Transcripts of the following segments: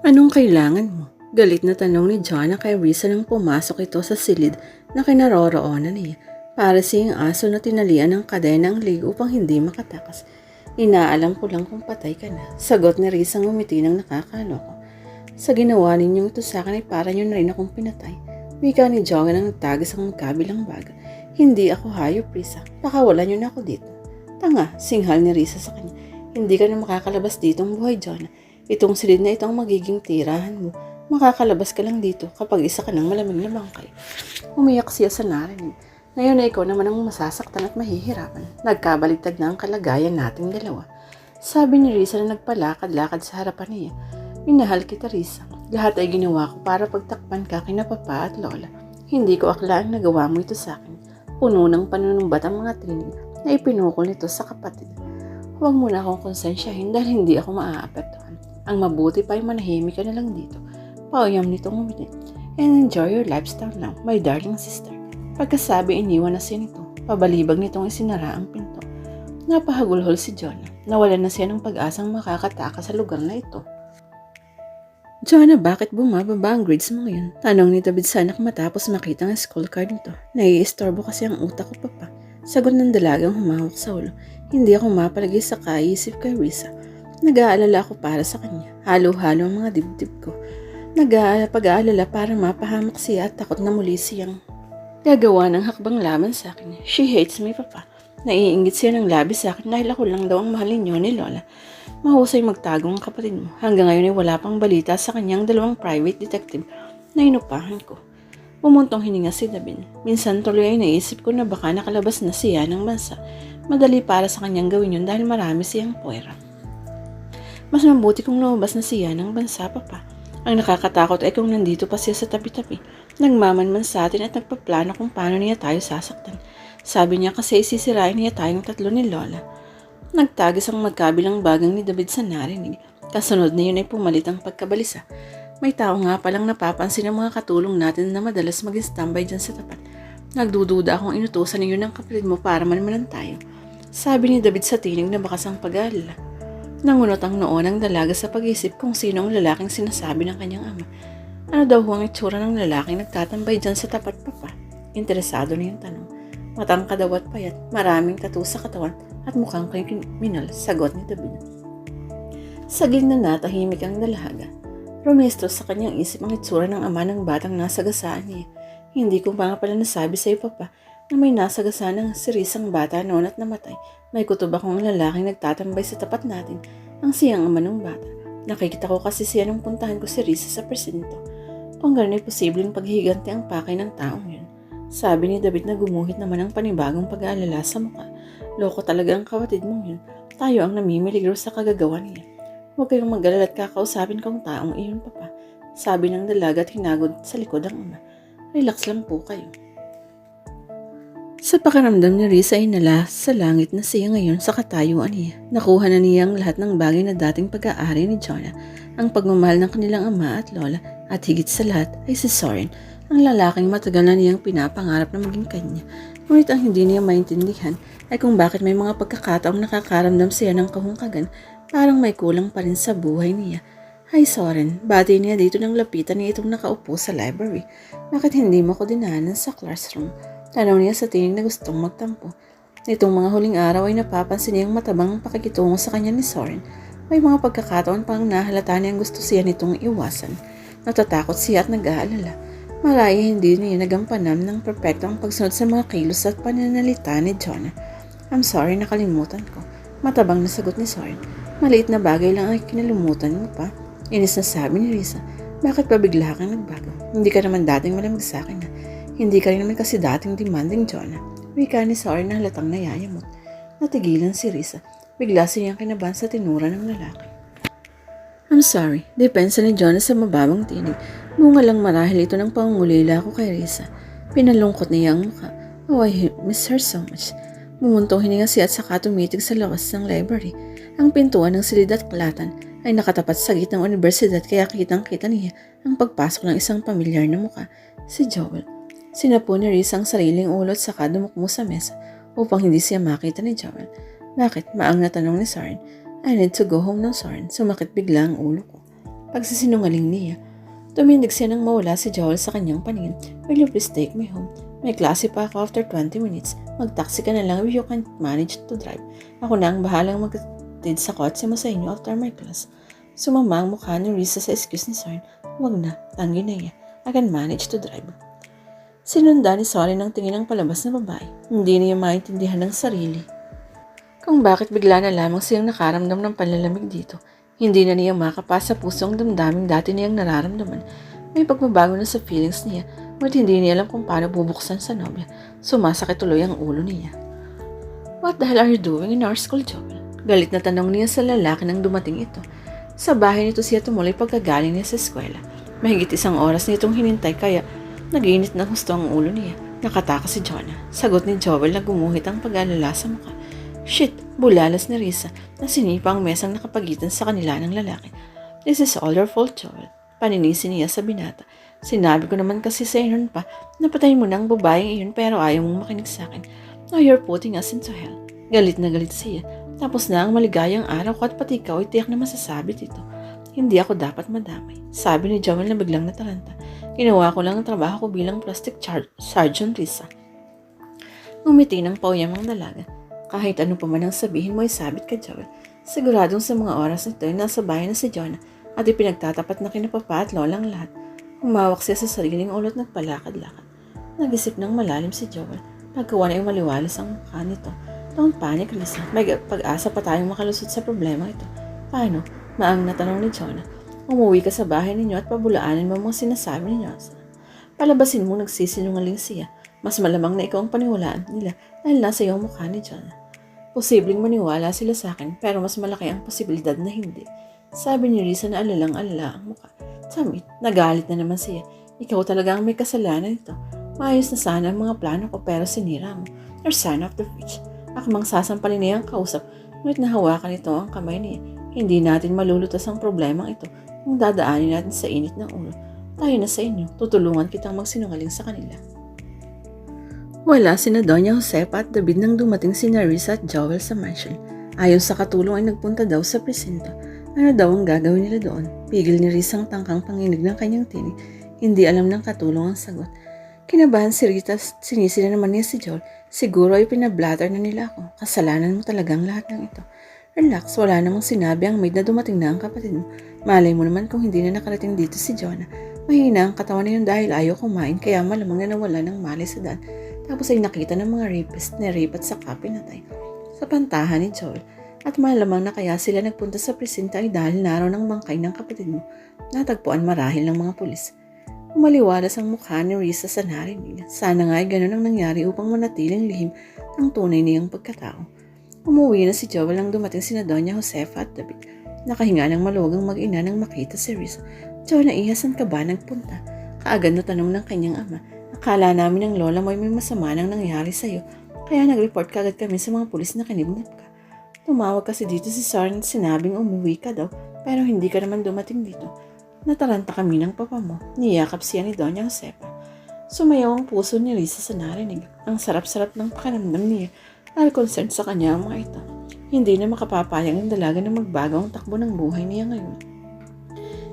Anong kailangan mo? Galit na tanong ni John kay Risa nang pumasok ito sa silid na kinaroroonan niya. Para siyang aso na tinalian ng kadena ang lig upang hindi makatakas. Inaalam ko lang kung patay ka na. Sagot ni Risa ngumiti ng nakakaloko. Sa ginawa ninyong ito sa akin ay para nyo na rin akong pinatay. Wika ni John ang nagtagis ang magkabilang bag. Hindi ako hayop, Risa. Pakawalan nyo na ako dito. Tanga, singhal ni Risa sa kanya. Hindi ka na makakalabas dito ang buhay, John. Itong silid na ito ang magiging tirahan mo. Makakalabas ka lang dito kapag isa ka ng malamig na bangkay. Umiyak siya sa narinig. Ngayon na ikaw naman ang masasaktan at mahihirapan. Nagkabaligtad na ang kalagayan nating dalawa. Sabi ni Risa na nagpalakad-lakad sa harapan niya. Minahal kita, Risa. Lahat ay ginawa ko para pagtakpan ka kina papa at lola. Hindi ko aklaan nagawa mo ito sa akin. Puno ng panunumbat ang mga tinig na ipinukol nito sa kapatid. Huwag mo na akong konsensyahin dahil hindi ako maaapektuhan. Ang mabuti pa ay manahimik ka na lang dito. Pauyam nitong umiti. And enjoy your lifestyle now, my darling sister. Pagkasabi, iniwan na siya nito. Pabalibag nitong isinara ang pinto. Napahagulhol si Jonah. Nawalan na siya ng pag-asang makakataka sa lugar na ito. Jonah, bakit bumababa ang grades mo ngayon? Tanong ni David Sanak matapos makita ang school card nito. Naiistorbo kasi ang utak ko, papa. Sagot ng dalagang humawak sa ulo. Hindi ako mapalagi sa kaisip kay Risa. Nag-aalala ako para sa kanya. Halo-halo ang mga dibdib ko. Nag-pag-aalala para mapahamak siya at takot na muli siyang gagawa ng hakbang laban sa akin. She hates me, papa. Naiingit siya ng labi sa akin dahil ako lang daw ang mahalin niyo ni Lola. Mahusay magtago ang kapatid mo. Hanggang ngayon ay wala pang balita sa kanyang dalawang private detective na inupahan ko. Bumuntong hininga si David. Minsan tuloy ay naisip ko na baka nakalabas na siya ng bansa. Madali para sa kanyang gawin yun dahil marami siyang puwera. Mas mabuti kung lumabas na siya ng bansa, papa. Ang nakakatakot ay kung nandito pa siya sa tabi-tabi. Nagmamanman sa atin at nagpaplano kung paano niya tayo sasaktan. Sabi niya kasi sisirain niya tayong tatlo ni Lola. Nagtagis ang magkabilang bagang ni David sa narinig. Kasunod na yun ay pumalit ang pagkabalisa. May tao nga palang napapansin ng mga katulong natin na madalas mag-standby dyan sa tapat. Nagdududa akong inutusan niyo ng kapatid mo para manmanan tayo. Sabi ni David sa tinig na bakas ang pag-aalala. Nangunot ang noon ang dalaga sa pag-isip kung sino ang lalaking sinasabi ng kanyang ama. Ano daw ho ang itsura ng lalaking nagtatambay dyan sa tapat papa? Interesado na yung tanong. Matangkad daw at payat, maraming tattoo sa katawan at mukhang kriminal, sagot ni David. Saging na natahimik ang dalaga. Rumestro sa kanyang isip ang itsura ng ama ng batang nasagasaan niya. Hindi ko pa nga pala nasabi sa iyo, Papa, na may nasagasaan ng sirisang bata noon at namatay. May kutob akong lalaking nagtatambay sa tapat natin, ang siyang ama ng bata. Nakikita ko kasi siya nung puntahan ko si Risa sa presinto. Kung gano'n ay posibleng paghigante ang pakay ng taong yun. Sabi ni David na gumuhit naman ang panibagong pag-aalala sa mukha. Loko talaga ang kapatid mong yun. Tayo ang namimiligro sa kagagawa niya. Huwag kayong mag-alala at kakausapin kong taong iyon, Papa. Sabi ng dalaga at hinagod sa likod ang ama. Relax lang po kayo. Sa pakiramdam ni Risa ay nala sa langit na siya ngayon sa katayuan niya. Nakuha na niya ang lahat ng bagay na dating pag-aari ni Jonah. Ang pagmamahal ng kanilang ama at lola at higit sa lahat ay si Soren, ang lalaking matagal na niyang pinapangarap na maging kanya. Ngunit ang hindi niya maintindihan ay kung bakit may mga pagkakataong nakakaramdam siya ng kahungkagan parang may kulang pa rin sa buhay niya. Hi Soren, bati niya dito ng lapitan niya itong nakaupo sa library. Bakit hindi mo ko dinanan sa classroom? Tanong niya sa tinig na gustong magtampo. Nitong mga huling araw ay napapansin niyang matabang pakikitungo sa kanya ni Soren. May mga pagkakataon pang nahalata niyang gusto siya nitong iwasan. Natatakot siya at nag-aalala. Maraya hindi niya nagampanan ng perpektong pagsunod sa mga kilos at pananalita ni Jonah. I'm sorry, nakalimutan ko. Matabang na sagot ni Soren. Maliit na bagay lang ay kinalimutan mo pa. Inis na sabi ni Risa. Bakit pa bigla kang nagbago? Hindi ka naman dating malamig sa akin na. Hindi ka rin naman kasi dating demanding, Jonah. Wika ni Soren na halatang nayayamot. Natigilan si Risa. Bigla siyang kinabahan sa tinura ng lalaki. I'm sorry. Depensa ni Jonah sa mababang tinig. Bunga lang marahil ito ng pangungulila ko kay Risa. Pinalungkot niya ang mukha. Oh, I miss her so much. Mumuntong hininga siya at saka tumitig sa lawas ng library. Ang pintuan ng silid at klatan ay nakatapat sa gitnang universidad kaya kitang-kita niya ang pagpasok ng isang pamilyar na mukha, si Joel. Sinapo ni Risa ang sariling ulo at saka dumukmo sa mesa upang hindi siya makita ni Joel. Bakit? Maang na ni Soren. I need to go home now, Soren. Sumakit bigla ang ulo ko. pagsisinungaling niya. Tumindig siya nang mawala si Joel sa kanyang paningin. Will you please take me home? May klase pa ako after 20 minutes. Mag-taxi ka na lang if you can't manage to drive. Ako na ang bahalang magtid sa kotse mo sa inyo after my class. Sumama ang mukha ni Risa sa excuse ni Sarn. Huwag na, tanggi na niya. I can manage to drive. Sinunda ni Solly ng tingin ng palabas na babae. Hindi niya maintindihan ng sarili. Kung bakit bigla na lamang siyang nakaramdam ng panlalamig dito. Hindi na niya makapasa puso ang damdaming dati niyang nararamdaman. May pagbabago na sa feelings niya, ngunit hindi niya alam kung paano bubuksan sa nobya. Sumasakit tuloy ang ulo niya. What the hell are you doing in our school, Joel? Galit na tanong niya sa lalaki nang dumating ito. Sa bahay nito siya tumuloy pagkagaling niya sa eskwela. Mahigit isang oras nitong hinintay kaya naginit na gusto ang ulo niya. Nakatakas si Jonah. Sagot ni Joel na gumuhit ang pag-alala sa mukha. Shit, bulalas ni Risa na sinipa ang mesang nakapagitan sa kanila ng lalaki. This is all your fault, Joel. Paninisi niya sa binata. Sinabi ko naman kasi sa iyon pa, napatayin mo na ang babaeng iyon pero ayaw mong makinig sa akin. Now you're putting us into hell. Galit na galit siya. Tapos na ang maligayang araw ko at pati ikaw ay tiyak na masasabi dito. Hindi ako dapat madamay. Sabi ni Joel na biglang nataranta. Ginawa ko lang ang trabaho ko bilang plastic char- sergeant Risa. Ngumiti ng pauyamang dalaga. Kahit ano pa man ang sabihin mo, isabit ka, Joel. Siguradong sa mga oras nito ay nasa bahay na si Jonah at ipinagtatapat na kinapapa at lola ang lahat. Humawak siya sa sariling ulo at nagpalakad-lakad. Nag-isip ng malalim si Joel. Pagkawa na ay maliwalas ang mukha nito. Don't panic, Lisa. May pag-asa pa tayong makalusot sa problema ito. Paano? Maang na tanong ni Jonah. Umuwi ka sa bahay ninyo at pabulaanin mo mga sinasabi ni Johnson. Palabasin mo nagsisinungaling siya. Mas malamang na ikaw ang paniwalaan nila dahil nasa iyong mukha ni Jonah. Posibleng maniwala sila sa akin pero mas malaki ang posibilidad na hindi. Sabi ni Risa na alalang alala ang mukha. Samit, nagalit na naman siya. Ikaw talaga ang may kasalanan ito. Maayos na sana ang mga plano ko pero sinira mo. You're son of the witch. Akmang sasampalin niya ang kausap, ngunit nahawakan ito ang kamay niya. Hindi natin malulutas ang problemang ito kung dadaanin natin sa init ng ulo. Tayo na sa inyo. Tutulungan kitang magsinungaling sa kanila. Wala sina Doña Josepa at David nang dumating si Narisa at Joel sa mansion. Ayon sa katulong ay nagpunta daw sa presinto. Ano daw ang gagawin nila doon? Pigil ni Risa ang tangkang panginig ng kanyang tinig. Hindi alam ng katulong ang sagot. Kinabahan si Rita at sinisila naman niya si Joel. Siguro ay pinablatter na nila ako. Kasalanan mo talagang lahat ng ito. Relax, wala namang sinabi ang maid na dumating na ang kapatid mo. Malay mo naman kung hindi na nakarating dito si Jonah. Mahina ang katawan niyon dahil ayaw kumain kaya malamang na nawala ng malay sa daan. Tapos ay nakita ng mga rapist na rape at saka pinatay. Sa pantahan ni Joel. At malamang na kaya sila nagpunta sa presinta ay dahil naroon ang bangkay ng kapatid mo. Natagpuan marahil ng mga pulis. Umaliwalas ang mukha ni Risa sa narinig. Sana nga ay ganun ang nangyari upang manatiling lihim ang tunay niyang pagkatao. Umuwi na si Joel nang dumating si Doña Josefa at David. Nakahinga ng malugang mag-ina nang makita si Risa. Joel, naihasan ka ba nagpunta? Kaagad na tanong ng kanyang ama. Akala namin ng lola mo ay may masama nang nangyari sa'yo. Kaya nag-report kagad kami sa mga pulis na kinidnap ka. Tumawag kasi dito si Sarn at sinabing umuwi ka daw pero hindi ka naman dumating dito. Nataranta kami ng papa mo. Niyakap siya ni Doña Josepa. Sumayaw ang puso ni Risa sa narinig. Ang sarap-sarap ng pakiramdam niya dahil concerned sa kanya ang mga ito. Hindi na makapapayag ang dalaga na magbago ang takbo ng buhay niya ngayon.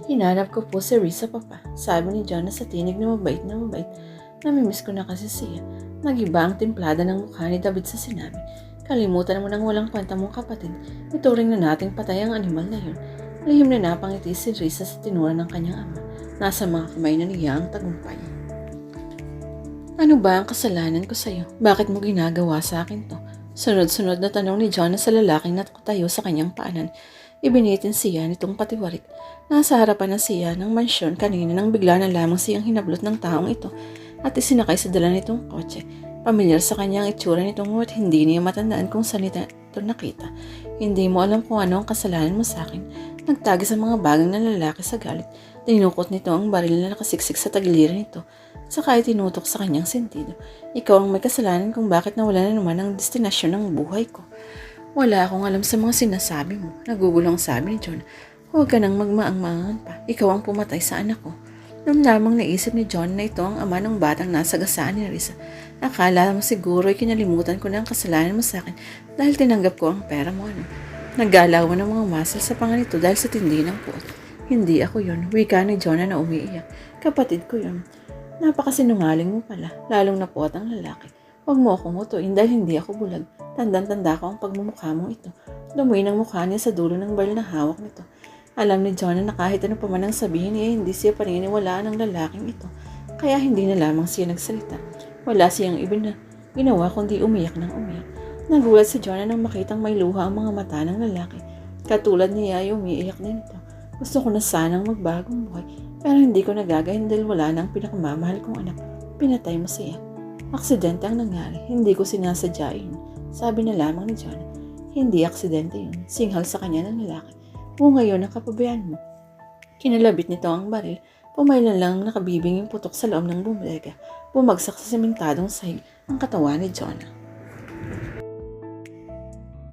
Hinanap ko po si Risa papa. Sabi ni Jonah sa tinig na mabait na mabait. Namimiss ko na kasi siya. Nagiba ang timplada ng mukha ni David sa sinabi. Kalimutan mo nang walang kwenta mong kapatid. Ituring na nating patay ang animal na yun. Lihim na napangiti si Risa sa tinura ng kanyang ama. Nasa mga kamay na niya ang tagumpay. Ano ba ang kasalanan ko sa'yo? Bakit mo ginagawa sa akin to? Sunod-sunod na tanong ni John sa lalaking nakatayo sa kanyang paanan. Ibinitin siya nitong patiwarik. Nasa harapan na siya ng mansyon kanina nang bigla na lamang siyang hinablot ng taong ito at isinakay sa dala nitong kotse. Pamilyar sa kanya itsura nitong ngunit hindi niya matandaan kung saan ito nakita. Hindi mo alam kung ano ang kasalanan mo sa akin. Nagtagi sa mga bagang na lalaki sa galit. Tinukot nito ang baril na nakasiksik sa tagiliran nito. Saka ay tinutok sa kanyang sentido. Ikaw ang may kasalanan kung bakit nawala na naman ang destinasyon ng buhay ko. Wala akong alam sa mga sinasabi mo. Nagugulong sabi ni John. Huwag ka nang magmaang-maangan pa. Ikaw ang pumatay sa anak ko. Nung lamang naisip ni John na ito ang ama ng batang nasa gasaan ni Risa. Akala mo siguro ay kinalimutan ko na ang kasalanan mo sa akin dahil tinanggap ko ang pera mo. Ano? Naggalawan ng mga muscle sa panganito dahil sa tindi ng puot. Hindi ako yun. Wika ni Jonah na umiiyak. Kapatid ko yun. Napakasinungaling mo pala. Lalong napuot ang lalaki. Huwag mo akong utuin dahil hindi ako bulag. Tandang-tanda ko ang pagmumukha mong ito. Lumuin ang mukha niya sa dulo ng baril na hawak nito. Alam ni Jonah na kahit ano pa man ang sabihin niya, hindi siya paniniwalaan ng lalaking ito. Kaya hindi na lamang siya nagsalita. Wala siyang ibin na ginawa kundi umiyak ng umiyak. Nagulat si Jonah nang makitang may luha ang mga mata ng lalaki. Katulad niya ay umiiyak din ito. Gusto ko na sanang magbagong buhay, pero hindi ko nagagahin dahil wala na ang pinakamamahal kong anak. Pinatay mo siya. Aksidente ang nangyari, hindi ko sinasadya yun. Sabi na lamang ni John, hindi aksidente yun. Singhal sa kanya ng lalaki. O ngayon ang kapabayaan mo. Kinalabit nito ang baril. Pumaylan lang nakabibing yung putok sa loob ng bumega. Bumagsak sa sementadong sahig ang katawan ni Jonah.